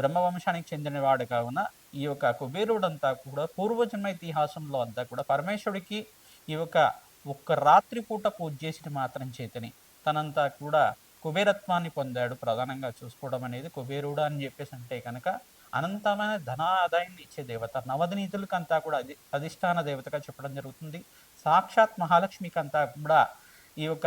బ్రహ్మవంశానికి చెందినవాడు కావున ఈ యొక్క కుబేరుడంతా కూడా పూర్వజన్మ ఇతిహాసంలో అంతా కూడా పరమేశ్వరుడికి ఈ యొక్క ఒక్క రాత్రి పూట పూజ చేసి మాత్రం చేతని. తనంతా కూడా కుబేరత్వాన్ని పొందాడు. ప్రధానంగా చూసుకోవడం అనేది కుబేరుడు అని చెప్పేసి అంటే కనుక అనంతమైన ధన ఆదాయాన్ని ఇచ్చే దేవత నవదనీతులకు కూడా అధి అధిష్టాన దేవతగా చెప్పడం జరుగుతుంది. సాక్షాత్ మహాలక్ష్మికి అంతా కూడా ఈ యొక్క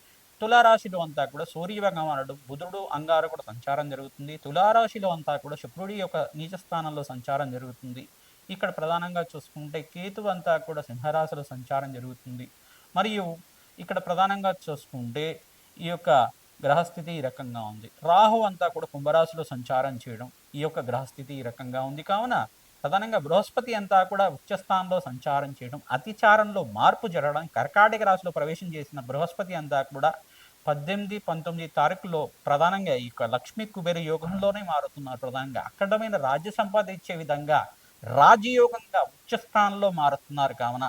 తులారాశిలో అంతా కూడా సూర్యభగం భగవానుడు బుధుడు అంగారు కూడా సంచారం జరుగుతుంది. తులారాశిలో అంతా కూడా శుక్రుడి యొక్క నీచస్థానంలో సంచారం జరుగుతుంది. ఇక్కడ ప్రధానంగా చూసుకుంటే కేతు అంతా కూడా సింహరాశిలో సంచారం జరుగుతుంది. మరియు ఇక్కడ ప్రధానంగా చూసుకుంటే ఈ యొక్క గ్రహస్థితి ఈ రకంగా ఉంది. రాహు అంతా కూడా కుంభరాశిలో సంచారం చేయడం ఈ యొక్క గ్రహస్థితి ఈ రకంగా ఉంది. కావున ప్రధానంగా బృహస్పతి అంతా కూడా ఉచ్చస్థానంలో సంచారం చేయడం అతిచారంలో మార్పు జరగడం కర్కాటక రాశిలో ప్రవేశం చేసిన బృహస్పతి అంతా కూడా పద్దెనిమిది పంతొమ్మిది తారీఖులో ప్రధానంగా ఈ యొక్క లక్ష్మీ కుబేర యోగంలోనే మారుతున్నారు ప్రధానంగా. అక్కడమైన రాజ్య సంపాద ఇచ్చే విధంగా రాజయోగంగా ఉచ్చస్థానంలో మారుతున్నారు కావున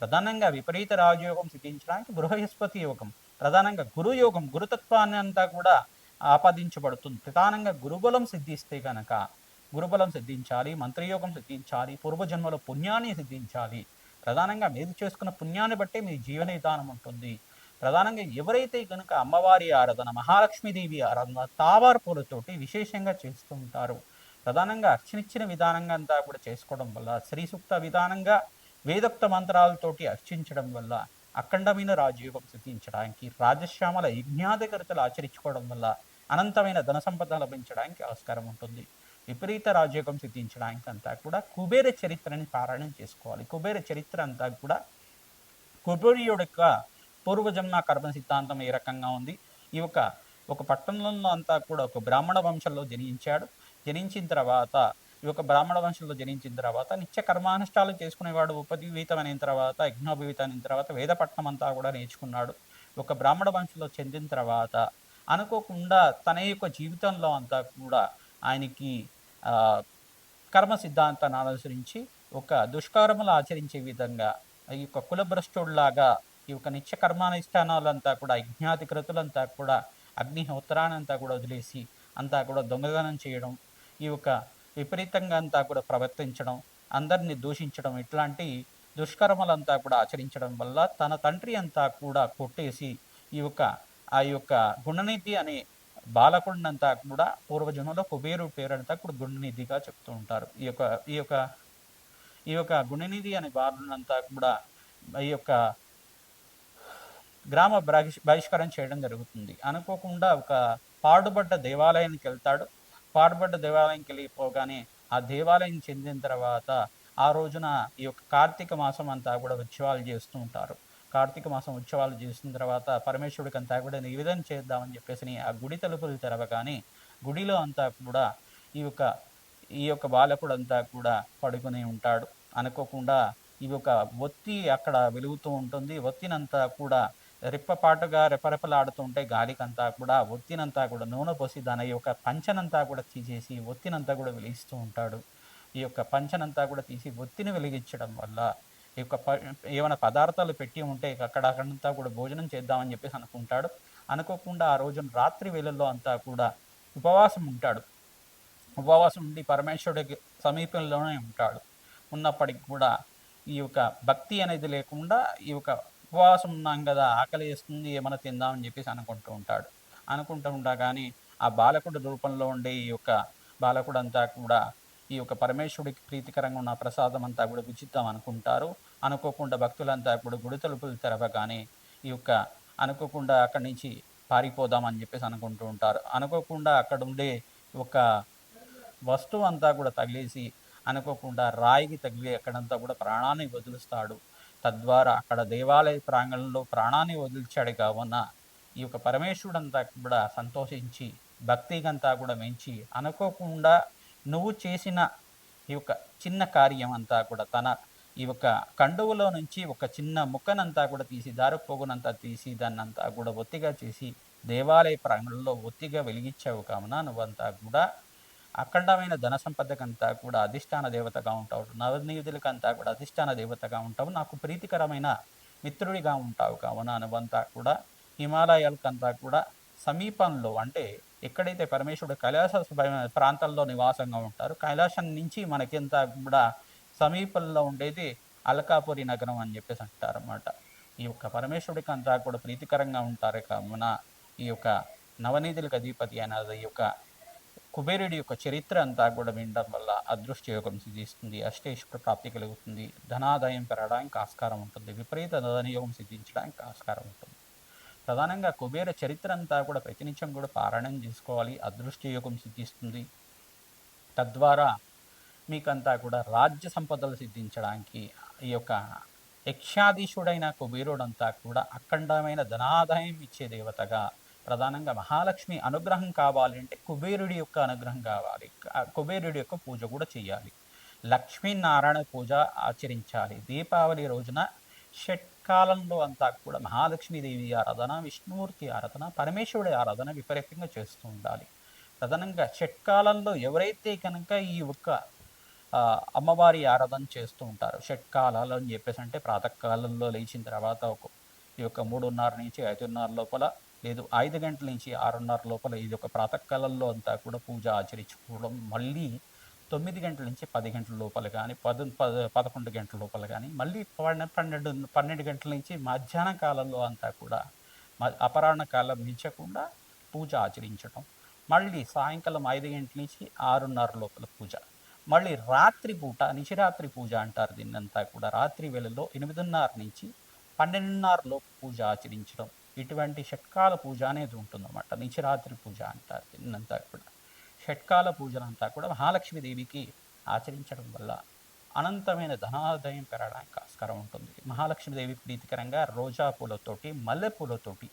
ప్రధానంగా విపరీత రాజయోగం సిద్ధించడానికి బృహస్పతి యోగం ప్రధానంగా గురుయోగం గురుతత్వాన్ని అంతా కూడా ఆపాదించబడుతుంది. ప్రధానంగా గురుబలం సిద్ధిస్తే కనుక గురుబలం సిద్ధించాలి మంత్రయోగం సిద్ధించాలి పూర్వజన్మలో పుణ్యాన్ని సిద్ధించాలి. ప్రధానంగా మీరు చేసుకున్న పుణ్యాన్ని బట్టే మీ జీవన విధానం ఉంటుంది. ప్రధానంగా ఎవరైతే కనుక అమ్మవారి ఆరాధన మహాలక్ష్మీదేవి ఆరాధన తావార పూలతోటి విశేషంగా చేస్తూ ఉంటారు ప్రధానంగా అర్చనిచ్చిన విధానంగా అంతా కూడా చేసుకోవడం వల్ల శ్రీ సూక్త విధానంగా వేదోక్త మంత్రాలతోటి అర్చించడం వల్ల అఖండమైన రాజయోగం సిద్ధించడానికి రాజశ్యామల యజ్ఞాధికరతలు ఆచరించుకోవడం వల్ల అనంతమైన ధన సంపద లభించడానికి ఆస్కారం ఉంటుంది. విపరీత రాజయోగం సిద్ధించడానికి అంతా కూడా కుబేర చరిత్రని పారాయణం చేసుకోవాలి. కుబేర చరిత్ర అంతా కూడా కుబేరుడు యొక్క పూర్వజన్మ కర్మ సిద్ధాంతం ఏ రకంగా ఉంది? ఈ యొక్క ఒక పట్టణంలో అంతా కూడా ఒక బ్రాహ్మణ వంశంలో జనించాడు. జనించిన తర్వాత ఈ యొక్క బ్రాహ్మణ వంశంలో జనించిన తర్వాత నిత్య కర్మానుష్ఠాలు చేసుకునేవాడు ఉపజీవితమైన తర్వాత యజ్ఞోపవీతమైన తర్వాత వేదపట్నం అంతా కూడా నేర్చుకున్నాడు. ఒక బ్రాహ్మణ వంశంలో చెందిన తర్వాత అనుకోకుండా తన యొక్క జీవితంలో అంతా కూడా ఆయనకి కర్మ సిద్ధాంతాన్ని అనుసరించి ఒక దుష్కర్మలు ఆచరించే విధంగా ఈ యొక్క కులభ్రష్టుడిలాగా ఈ యొక్క నిత్య కర్మానుష్ఠానాలంతా కూడా యజ్ఞాధికృతులంతా కూడా అగ్నిహోత్రానంతా కూడా వదిలేసి అంతా కూడా దొంగదనం చేయడం ఈ యొక్క విపరీతంగా అంతా కూడా ప్రవర్తించడం అందరినీ దూషించడం ఇట్లాంటి దుష్కర్మలంతా కూడా ఆచరించడం వల్ల తన తండ్రి అంతా కూడా కొట్టేసి ఈ యొక్క ఆ యొక్క గుణనిధి అనే బాలకుడినంతా కూడా పూర్వజన్మలో కుబేరు పేరంతా కూడా గుణనిధిగా చెప్తూ ఉంటారు. ఈ యొక్క ఈ యొక్క ఈ యొక్క గుణనిధి అనే బాలునంతా కూడా ఈ యొక్క గ్రామ బహిష్కారం చేయడం జరుగుతుంది. అనుకోకుండా ఒక పాడుబడ్డ దేవాలయానికి వెళ్తాడు. పాడుబడ్డ దేవాలయంకి వెళ్ళిపోగానే ఆ దేవాలయం చెందిన తర్వాత ఆ రోజున ఈ యొక్క కార్తీక మాసం అంతా కూడా ఉత్సవాలు చేస్తూ ఉంటారు. కార్తీక మాసం ఉత్సవాలు చేసిన తర్వాత పరమేశ్వరుడికి అంతా కూడా నివేదన చేద్దామని చెప్పేసి ఆ గుడి తలుపులు తెరవగానే గుడిలో అంతా కూడా ఈ యొక్క ఈ యొక్క బాలకుడు అంతా కూడా పడుకుని ఉంటాడు. అనుకోకుండా ఈ యొక్క ఒత్తి అక్కడ వెలుగుతూ ఉంటుంది. ఒత్తినంతా కూడా రెప్పపాటుగా రెపరెపలాడుతుంటే గాలికంతా కూడా ఒత్తినంతా కూడా నూనె పోసి దాని యొక్క పంచనంతా కూడా తీసేసి ఒత్తినంతా కూడా వెలిగిస్తూ ఉంటాడు. ఈ యొక్క పంచనంతా కూడా తీసి ఒత్తిని వెలిగించడం వల్ల ఈ యొక్క ప ఏమైనా పదార్థాలు పెట్టి ఉంటే అక్కడ అక్కడంతా కూడా భోజనం చేద్దామని చెప్పేసి అనుకుంటాడు. అనుకోకుండా ఆ రోజున రాత్రి వేళల్లో అంతా కూడా ఉపవాసం ఉంటాడు. ఉపవాసం ఉండి పరమేశ్వరుడికి సమీపంలోనే ఉంటాడు. ఉన్నప్పటికి కూడా ఈ యొక్క భక్తి అనేది లేకుండా ఈ యొక్క ఉపవాసం ఉన్నాం కదా ఆకలి వేస్తుంది ఏమైనా తిందామని చెప్పేసి అనుకుంటూ ఉంటాడు. అనుకుంటూ ఉండగానే ఆ బాలకుడు రూపంలో ఉండే ఈ యొక్క బాలకుడు అంతా కూడా ఈ యొక్క పరమేశ్వరుడికి ప్రీతికరంగా ఉన్న ప్రసాదం అంతా కూడా ఉచితం అనుకుంటారు. అనుకోకుండా భక్తులంతా కూడా గుడి తలుపులు తెరవగానే ఈ యొక్క అనుకోకుండా అక్కడి నుంచి పారిపోదామని చెప్పేసి అనుకుంటూ ఉంటారు. అనుకోకుండా అక్కడ ఉండే ఒక వస్తువు అంతా కూడా తగిలేసి అనుకోకుండా రాయికి తగిలి అక్కడంతా కూడా ప్రాణాన్ని వదులుస్తాడు. తద్వారా అక్కడ దేవాలయ ప్రాంగణంలో ప్రాణాన్ని వదిలిచాడు కావున ఈ యొక్క పరమేశ్వరుడంతా కూడా సంతోషించి భక్తిగంతా కూడా మెంచి అనుకోకుండా నువ్వు చేసిన ఈ యొక్క చిన్న కార్యం అంతా కూడా తన ఈ యొక్క కండువులో నుంచి ఒక చిన్న ముక్కనంతా కూడా తీసి దారుపోగునంతా తీసి దాన్నంతా కూడా ఒత్తిగా చేసి దేవాలయ ప్రాంగణంలో ఒత్తిగా వెలిగించావు కావున నువ్వంతా కూడా అఖండమైన ధన సంపదకంతా కూడా అధిష్టాన దేవతగా ఉంటావు. నవనీయుదులకంతా కూడా అధిష్టాన దేవతగా ఉంటావు. నాకు ప్రీతికరమైన మిత్రుడిగా ఉంటావు. కావున అనువంతా కూడా హిమాలయాలకంతా కూడా సమీపంలో అంటే ఎక్కడైతే పరమేశ్వరుడు కైలాస ప్రాంతాల్లో నివాసంగా ఉంటారు కైలాసం నుంచి మనకింత కూడా సమీపంలో ఉండేది అల్కాపురి నగరం అని చెప్పేసి అంటారు అన్నమాట ఈ యొక్క పరమేశ్వరుడికి అంతా కూడా ప్రీతికరంగా ఉంటారు. కావున ఈ యొక్క నవనీతులకు అధిపతి అయిన ఈ యొక్క కుబేరుడి యొక్క చరిత్ర అంతా కూడా వినడం వల్ల అదృష్ట యోగం సిద్ధిస్తుంది అష్టేశ్వర ప్రాప్తి కలుగుతుంది. ధనాదాయం పెరగడానికి ఆస్కారం ఉంటుంది. విపరీత ధనయోగం సిద్ధించడానికి ఆస్కారం ఉంటుంది. ప్రధానంగా కుబేర చరిత్ర అంతా కూడా ప్రతినిత్యం కూడా పారాయణం చేసుకోవాలి. అదృష్ట యోగం సిద్ధిస్తుంది. తద్వారా మీకంతా కూడా రాజ్య సంపదలు సిద్ధించడానికి ఈ యొక్క యక్షాధీశుడైన కుబేరుడంతా కూడా అఖండమైన ధనాదాయం ఇచ్చే దేవతగా ప్రధానంగా మహాలక్ష్మి అనుగ్రహం కావాలి అంటే కుబేరుడి యొక్క అనుగ్రహం కావాలి. కుబేరుడి యొక్క పూజ కూడా చేయాలి. లక్ష్మీనారాయణ పూజ ఆచరించాలి. దీపావళి రోజున షట్కాలంలో అంతా కూడా మహాలక్ష్మీదేవి ఆరాధన విష్ణుమూర్తి ఆరాధన పరమేశ్వరుడి ఆరాధన విపరీతంగా చేస్తూ ఉండాలి. ప్రధానంగా షట్కాలంలో ఎవరైతే కనుక ఈ ఒక్క అమ్మవారి ఆరాధన చేస్తూ ఉంటారు షట్కాలాలు అని చెప్పేసి అంటే ప్రాతకాలంలో లేచిన తర్వాత ఒక ఈ యొక్క మూడున్నర నుంచి ఐదున్నర లోపల లేదు ఐదు గంటల నుంచి ఆరున్నర లోపల ఇది ఒక ప్రాతకాలంలో అంతా కూడా పూజ ఆచరించుకోవడం మళ్ళీ తొమ్మిది గంటల నుంచి పది గంటల లోపల కానీ పద పద పదకొండు గంటల లోపల కానీ మళ్ళీ పన్నెండు పన్నెండు గంటల నుంచి మధ్యాహ్న కాలంలో అంతా కూడా మ- అపరాహ్న కాలం మించకుండా పూజ ఆచరించడం మళ్ళీ సాయంకాలం ఐదు గంటల నుంచి ఆరున్నర లోపల పూజ మళ్ళీ రాత్రి పూట నిశిరాత్రి పూజ అంటారు దీన్నంతా కూడా. రాత్రి వేళలో ఎనిమిదిన్నర నుంచి పన్నెండున్నర లోపు పూజ ఆచరించడం ఇటువంటి షట్కాల పూజ అనేది ఉంటుందన్నమాట. నిశిరాత్రి పూజ అంటారు దీన్నంతా కూడా. షట్కాల పూజలంతా కూడా మహాలక్ష్మీదేవికి ఆచరించడం వల్ల అనంతమైన ధనాదాయం పెరగడానికి ఆస్కారం ఉంటుంది. మహాలక్ష్మీదేవి ప్రీతికరంగా రోజా పూలతోటి మల్లె పూలతోటి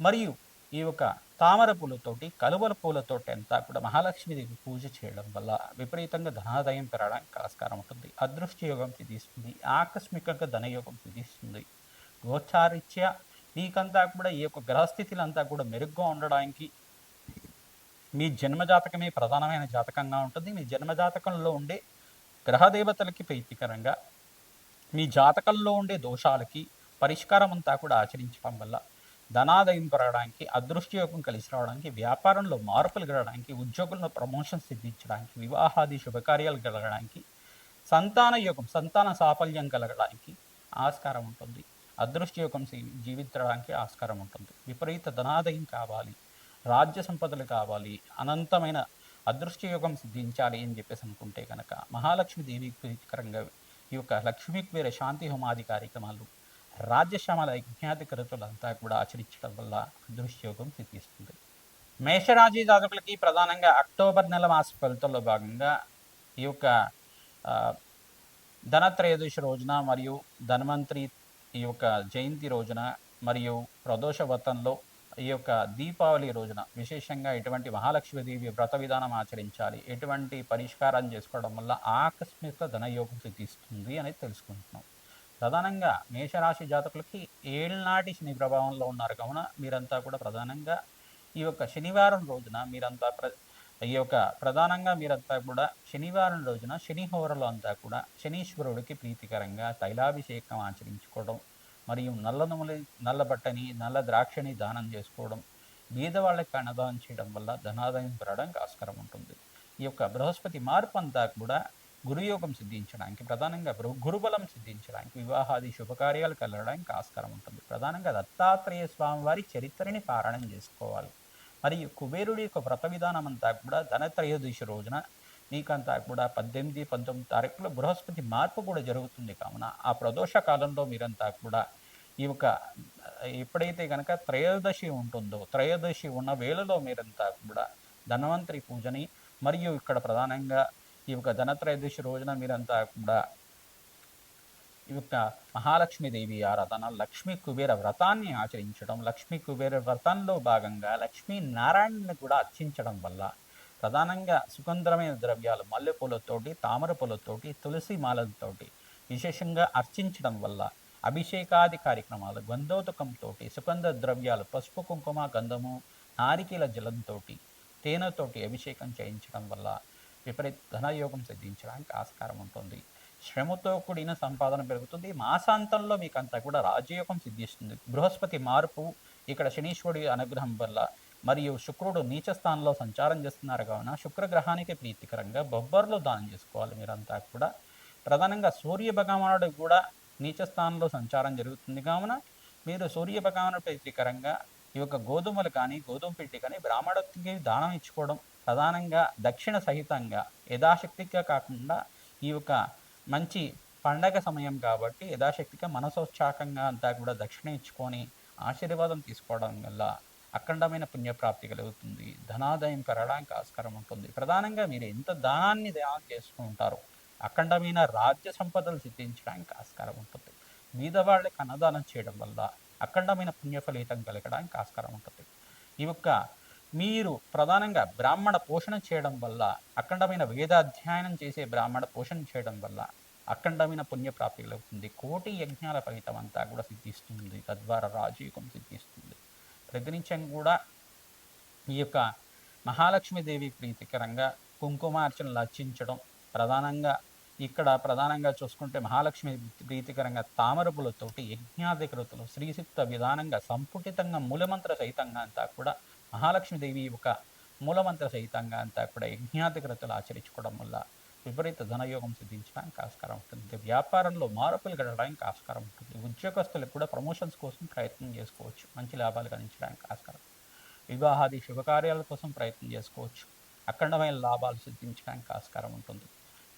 మరియు ఈ యొక్క తామర పూలతోటి కలువల పూలతోటి అంతా కూడా మహాలక్ష్మీదేవి పూజ చేయడం వల్ల విపరీతంగా ధనాదాయం పెరగడానికి ఆస్కారం ఉంటుంది. అదృష్ట యోగం సిద్ధిస్తుంది ఆకస్మికంగా ధనయోగం సిద్ధిస్తుంది గోచారిత్య నీకంతా కూడా ఈ యొక్క గ్రహస్థితులంతా కూడా మెరుగ్గా ఉండడానికి మీ జన్మజాతకమే ప్రధానమైన జాతకంగా ఉంటుంది. మీ జన్మజాతకంలో ఉండే గ్రహదేవతలకి ప్రీతికరంగా మీ జాతకంలో ఉండే దోషాలకి పరిష్కారం అంతా కూడా ఆచరించడం వల్ల ధనాదయం పెరగడానికి అదృష్టయోగం కలిసి రావడానికి వ్యాపారంలో మార్పులు కలగడానికి ఉద్యోగుల్లో ప్రమోషన్ సిద్ధించడానికి వివాహాది శుభకార్యాలు కలగడానికి సంతాన యోగం సంతాన సాఫల్యం కలగడానికి ఆస్కారం ఉంటుంది. అదృష్టయోగం సి- జీవించడానికి ఆస్కారం ఉంటుంది. విపరీత ధనాదయం కావాలి రాజ్య సంపదలు కావాలి అనంతమైన అదృష్టయోగం సిద్ధించాలి అని చెప్పేసి అనుకుంటే కనుక మహాలక్ష్మి దేవికి ప్రీతికరంగా ఈ యొక్క లక్ష్మీ కుబేర శాంతి హోమాది కార్యక్రమాలు రాజ్యశ్యామల యజ్ఞాధికృతులంతా కూడా ఆచరించడం వల్ల అదృష్టయోగం సిద్ధిస్తుంది. మేషరాజీ జాతకులకి ప్రధానంగా అక్టోబర్ నెల మాస ఫలితంలో భాగంగా ఈ యొక్క ధనత్రయోదశి రోజున మరియు ధనవంతరి ఈ యొక్క జయంతి రోజున మరియు ప్రదోష వ్రతంలో ఈ యొక్క దీపావళి రోజున విశేషంగా ఎటువంటి మహాలక్ష్మీదేవి వ్రత విధానం ఆచరించాలి. ఎటువంటి పరిష్కారం చేసుకోవడం వల్ల ఆకస్మిక ధనయోగం సిద్ధిస్తుంది అనేది తెలుసుకుంటున్నాం. ప్రధానంగా మేషరాశి జాతకులకి ఏళ్ళనాటి శని ప్రభావంలో ఉన్నారు. కావున మీరంతా కూడా ప్రధానంగా ఈ యొక్క శనివారం రోజున మీరంతా ప్ర ఈ యొక్క ప్రధానంగా మీరంతా కూడా శనివారం రోజున శని హోరలో అంతా కూడా శనీశ్వరుడికి ప్రీతికరంగా తైలాభిషేకం ఆచరించుకోవడం మరియు నల్ల నుమలి నల్ల బట్టని నల్ల ద్రాక్షని దానం చేసుకోవడం బీదవాళ్ళకి అన్నదానం చేయడం వల్ల ధనాదాయం పెరగడానికి ఆస్కారం ఉంటుంది. ఈ యొక్క బృహస్పతి మార్పు అంతా కూడా గురుయోగం సిద్ధించడానికి ప్రధానంగా గురుబలం సిద్ధించడానికి వివాహాది శుభకార్యాలు కలగడానికి ఆస్కారం ఉంటుంది. ప్రధానంగా దత్తాత్రేయ స్వామి వారి చరిత్రని పారాయణం చేసుకోవాలి. మరియు కుబేరుడి యొక్క వ్రత విధానం అంతా కూడా ధనత్రయోదశి రోజున మీకంతా కూడా పద్దెనిమిది పంతొమ్మిది తారీఖులో బృహస్పతి మార్పు కూడా జరుగుతుంది కావున ఆ ప్రదోష కాలంలో మీరంతా కూడా ఈ యొక్క ఎప్పుడైతే కనుక త్రయోదశి ఉంటుందో త్రయోదశి ఉన్న వేళలో మీరంతా కూడా ధన్వంతరి పూజని మరియు ఇక్కడ ప్రధానంగా ఈ యొక్క ధనత్రయోదశి రోజున మీరంతా కూడా ఈ యొక్క మహాలక్ష్మీదేవి ఆరాధన లక్ష్మీ కుబేర వ్రతాన్ని ఆచరించడం లక్ష్మీ కుబేర వ్రతంలో భాగంగా లక్ష్మీ నారాయణని కూడా అర్చించడం వల్ల ప్రధానంగా సుగంధరమైన ద్రవ్యాలు మల్లెపూలతోటి తామర పూలతోటి తులసి మాలలతోటి విశేషంగా అర్చించడం వల్ల అభిషేకాది కార్యక్రమాలు గంధోదకంతో సుగంధ ద్రవ్యాలు పసుపు కుంకుమ గంధము నారికేల జలంతో తేనెతోటి అభిషేకం చేయించడం వల్ల విపరీత ధనయోగం సిద్ధించడానికి ఆస్కారం ఉంటుంది. శ్రమతో కూడిన సంపాదన పెరుగుతుంది. మాసాంతంలో మీకు అంతా కూడా రాజయోగం సిద్ధిస్తుంది. బృహస్పతి మార్పు ఇక్కడ శనీశ్వరుడి అనుగ్రహం వల్ల మరియు శుక్రుడు నీచ స్థానంలో సంచారం చేస్తున్నారు కావున శుక్రగ్రహానికి ప్రీతికరంగా బొబ్బర్లు దానం చేసుకోవాలి మీరంతా కూడా. ప్రధానంగా సూర్య భగవానుడు కూడా నీచ స్థానంలో సంచారం జరుగుతుంది కావున మీరు సూర్య భగవానుడు ప్రీతికరంగా ఈ యొక్క గోధుమలు కానీ గోధుమ పిండి కానీ బ్రాహ్మణకి దానం ఇచ్చుకోవడం ప్రధానంగా దక్షిణ సహితంగా యథాశక్తిగా కాకుండా ఈ యొక్క మంచి పండగ సమయం కాబట్టి యథాశక్తిగా మనసోత్సాహంగా అంతా కూడా దక్షిణ ఇచ్చుకొని ఆశీర్వాదం తీసుకోవడం వల్ల అఖండమైన పుణ్యప్రాప్తి కలుగుతుంది. ధనాదాయం పెరగడానికి ఆస్కారం ఉంటుంది. ప్రధానంగా మీరు ఎంత దానాన్ని దానం చేసుకుంటారో అఖండమైన రాజ్య సంపదలు సిద్ధించడానికి ఆస్కారం ఉంటుంది. బీదవాళ్ళకి అన్నదానం చేయడం వల్ల అఖండమైన పుణ్య ఫలితం కలగడానికి ఆస్కారం ఉంటుంది. ఈ యొక్క మీరు ప్రధానంగా బ్రాహ్మణ పోషణ చేయడం వల్ల అఖండమైన వేదాధ్యయనం చేసే బ్రాహ్మణ పోషణ చేయడం వల్ల అఖండమైన పుణ్యప్రాప్తి కలుగుతుంది కోటి యజ్ఞాల ఫలితం అంతా కూడా సిద్ధిస్తుంది. తద్వారా రాజయోగం సిద్ధిస్తుంది. ప్రతినిత్యం కూడా ఈ యొక్క మహాలక్ష్మీదేవి ప్రీతికరంగా కుంకుమార్చనలు అర్చించడం ప్రధానంగా ఇక్కడ ప్రధానంగా చూసుకుంటే మహాలక్ష్మి ప్రీతికరంగా తామరపులతోటి యజ్ఞాధికృతులు శ్రీసిక్త విధానంగా సంపుటితంగా మూలమంత్ర సహితంగా అంతా కూడా మహాలక్ష్మీదేవి ఒక మూలమంత్ర సహితంగా అంతా కూడా యజ్ఞాధికృతులు ఆచరించుకోవడం వల్ల విపరీత ధనయోగం సిద్ధించడానికి ఆస్కారం ఉంటుంది. వ్యాపారంలో మార్పులు గడడానికి ఆస్కారం ఉంటుంది. ఉద్యోగస్తులకు కూడా ప్రమోషన్స్ కోసం ప్రయత్నం చేసుకోవచ్చు. మంచి లాభాలు గణించడానికి ఆస్కారం. వివాహాది శుభకార్యాల కోసం ప్రయత్నం చేసుకోవచ్చు. అఖండమైన లాభాలు సిద్ధించడానికి ఆస్కారం ఉంటుంది.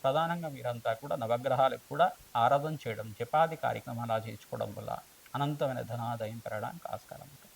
ప్రధానంగా మీరంతా కూడా నవగ్రహాలకు కూడా ఆరాధన చేయడం జపాది కార్యక్రమాలు ఆచరించుకోవడం వల్ల అనంతమైన ధనాదాయం పెరగడానికి ఆస్కారం ఉంటుంది.